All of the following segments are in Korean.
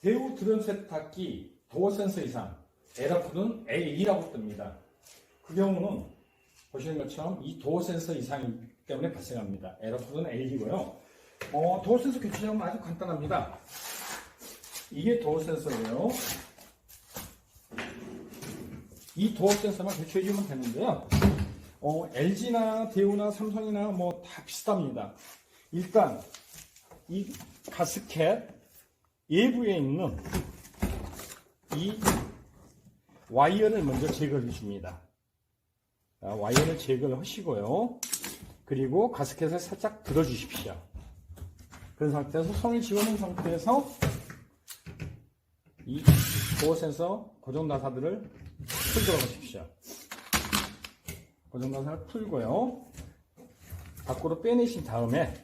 대우 드론 세탁기 도어 센서 이상 에러코드는 L2라고 뜹니다. 그 경우는 보시는 것처럼 이 도어 센서 이상 때문에 발생합니다. 에러코드는 L2고요. 어, 도어 센서 교체 작업은 아주 간단합니다. 이게 도어 센서고요. 이 도어 센서만 교체해 주면 되는데요. 어, LG나 대우나 삼성이나 뭐 다 비슷합니다. 일단 이 가스켓 예부에 있는 이 와이어를 먼저 제거해 줍니다. 자, 와이어를 제거를 하시고요. 그리고 가스켓을 살짝 들어주십시오. 그런 상태에서 손을 집어넣은 상태에서 이 도어 센서 고정 나사들을 풀도록 하십시오. 고정 나사를 풀고요. 밖으로 빼내신 다음에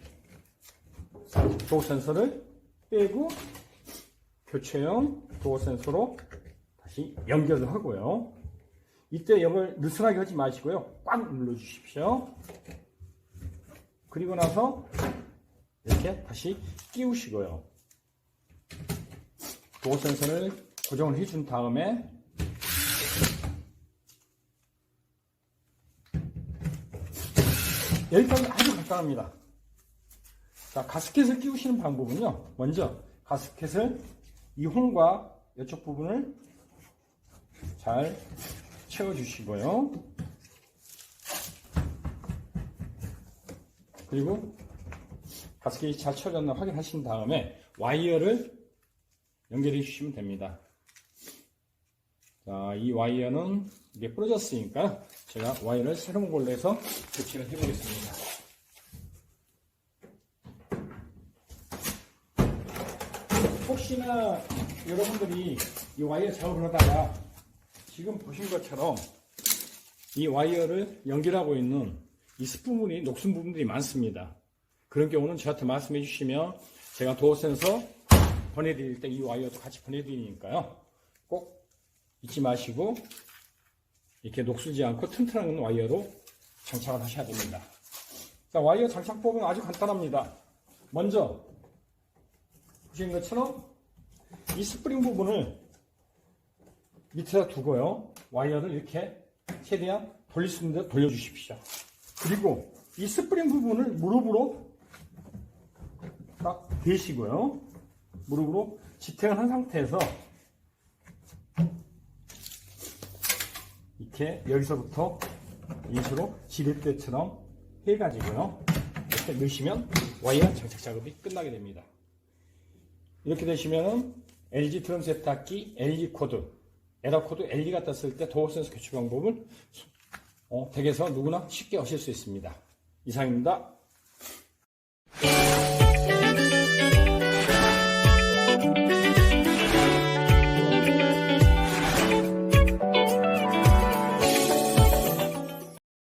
도어 센서를 빼고 교체형 도어 센서로 다시 연결을 하고요. 이때 이걸 느슨하게 하지 마시고요. 꽉 눌러 주십시오. 그리고 나서 이렇게 다시 끼우시고요. 도어 센서를 고정을 해준 다음에 여기까지 아주 간단합니다. 자, 가스켓을 끼우시는 방법은요. 먼저 가스켓을 이 홈과 이쪽 부분을 잘 채워주시고요. 그리고 가스켓이 잘 채워졌나 확인하신 다음에 와이어를 연결해 주시면 됩니다. 자, 이 와이어는 이게 부러졌으니까 제가 와이어를 새로운 걸로 해서 교체를 해보겠습니다. 혹시나 여러분들이 이 와이어 작업을 하다가 지금 보신 것처럼 이 와이어를 연결하고 있는 이 스프문이 녹슨 부분들이 많습니다. 그런 경우는 저한테 말씀해 주시면 제가 도어 센서 보내드릴 때 이 와이어도 같이 보내드리니까요. 꼭 잊지 마시고 이렇게 녹슬지 않고 튼튼한 와이어로 장착을 하셔야 됩니다. 자, 와이어 장착법은 아주 간단합니다. 먼저 보시는 것처럼 이 스프링 부분을 밑에다 두고요. 와이어를 이렇게 최대한 돌릴 수 있는 데 돌려주십시오. 그리고 이 스프링 부분을 무릎으로 딱 대시고요. 무릎으로 지탱을 한 상태에서 이렇게 여기서부터 인수로 지렛대처럼 해가지고요. 이렇게 넣으시면 와이어 장착 작업이 끝나게 됩니다. 이렇게 되시면은 LG 드럼 세탁기 LG 코드, 에러 코드 LG가 떴을 때 도어 센서 교체 방법을 어, 댁에서 누구나 쉽게 하실 수 있습니다. 이상입니다.